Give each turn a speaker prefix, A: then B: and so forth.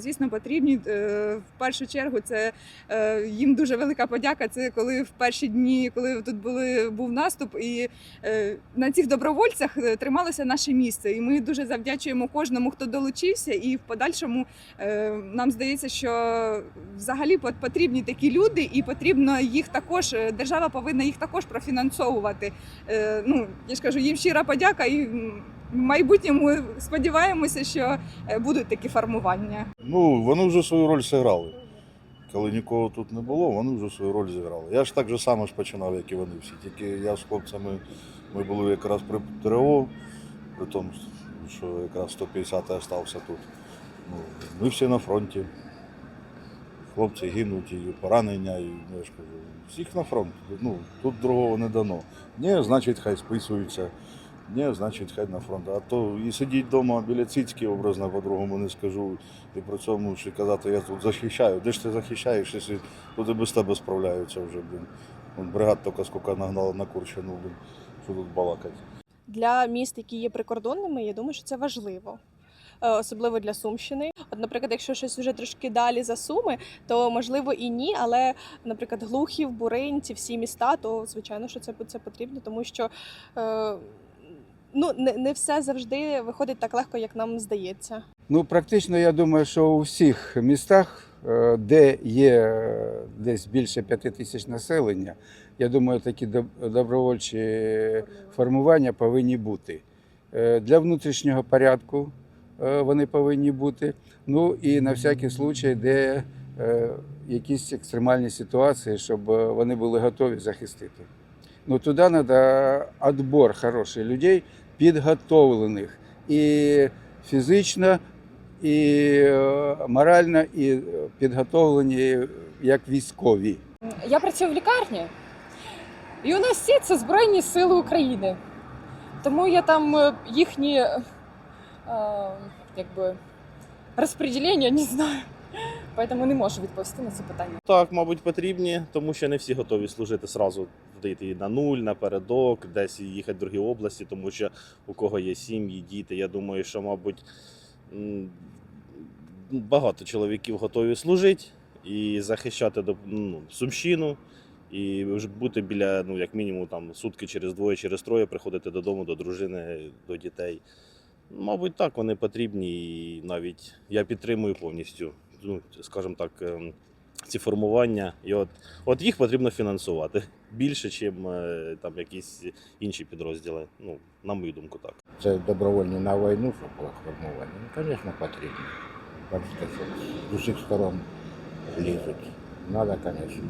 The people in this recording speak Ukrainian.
A: Звісно, потрібні Е, в першу чергу. Це е, їм дуже велика подяка. Це коли в перші дні, коли тут були був наступ, і е, на цих добровольцях трималося наше місце. І ми дуже завдячуємо кожному, хто долучився. І в подальшому нам здається, що взагалі потрібні такі люди, і потрібно їх також. Держава повинна їх також профінансовувати. Ну я ж кажу, їм щира подяка і. В майбутньому сподіваємося, що е, будуть такі формування.
B: Ну, вони вже свою роль зіграли. Коли нікого тут не було, вони вже свою роль зіграли. Я ж так же само ж починав, як і вони всі. Тільки я з хлопцями, ми були якраз при ТРО, при тому, що якраз 150 остався тут. Ну, ми всі на фронті. Хлопці гинуть, і поранення, і ну, я ж кажу, всіх на фронт. Ну, тут другого не дано. Ні, значить, хай списуються. Ні, значить, хай на фронт. А то і сидіть вдома біля цицьки, образно по-другому не скажу. І при цьому ще казати, я тут захищаю. Де ж ти захищаєш, якщо тут і без тебе справляються вже, блін. Вон бригад тільки скільки нагнала на Курщину, блін, що тут балакать.
C: Для міст, які є прикордонними, я думаю, що це важливо. Е, Особливо для Сумщини. От, наприклад, якщо щось вже трошки далі за Суми, то можливо і ні. Але, наприклад, Глухів, Буринь, ці всі міста, то звичайно, що це, це потрібно, тому що е, ну, не, не все завжди виходить так легко, як нам здається.
D: Ну, практично, я думаю, що у всіх містах, е, де є е, десь більше п'яти тисяч населення, я думаю, такі добровольчі формування повинні бути. Е, Для внутрішнього порядку вони повинні бути. Ну і на всякий случай, де якісь екстремальні ситуації, щоб вони були готові захистити. Ну туди треба відбор хороших людей, підготовлених і фізично, і е, морально, і підготовлені як військові.
E: Я працюю в лікарні, і у нас всі це Збройні Сили України. Тому я там е, їхні е, якби, розподілення не знаю. Тому не можу відповісти на це питання.
F: Так, мабуть, потрібні, тому що не всі готові служити сразу туди йти на нуль, напередок, десь їхати в другі області, тому що у кого є сім'ї, діти. Я думаю, що, мабуть, багато чоловіків готові служити і захищати ну, Сумщину, і вже бути біля, ну, як мінімум, там сутки через двоє, через троє, приходити додому до дружини, до дітей. Мабуть, так, вони потрібні, і навіть я підтримую повністю, ну, скажімо так, ем, ці формування. І от, от їх потрібно фінансувати більше, ніж там якісь інші підрозділи. Ну, на мою думку, так.
G: Це добровольні на війну, формування. Ну, звісно, потрібно. Бачите, з усіх сторон лізуть. Надо, звісно.